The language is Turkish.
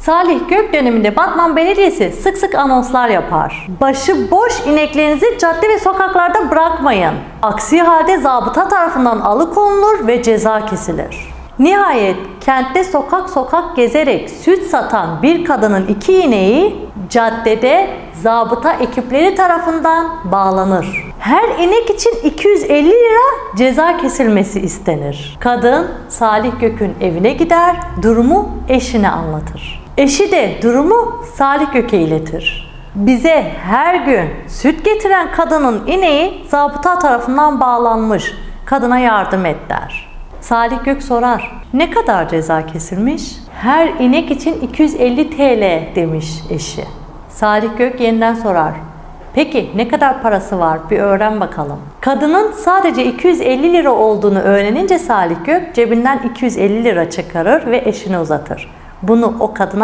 Salih Gök döneminde Batman Belediyesi sık sık anonslar yapar. Başı boş ineklerinizi cadde ve sokaklarda bırakmayın. Aksi halde zabıta tarafından alıkonulur ve ceza kesilir. Nihayet kentte sokak sokak gezerek süt satan bir kadının iki ineği caddede zabıta ekipleri tarafından bağlanır. Her inek için 250 lira ceza kesilmesi istenir. Kadın Salih Gök'ün evine gider, durumu eşine anlatır. Eşi de durumu Salih Gök'e iletir. Bize her gün süt getiren kadının ineği zabıta tarafından bağlanmış. Kadına yardım et der. Salih Gök sorar. Ne kadar ceza kesilmiş? Her inek için 250 TL demiş eşi. Salih Gök yeniden sorar. Peki ne kadar parası var bir öğren bakalım. Kadının sadece 250 lira olduğunu öğrenince Salih Gök cebinden 250 lira çıkarır ve eşine uzatır. Bunu o kadına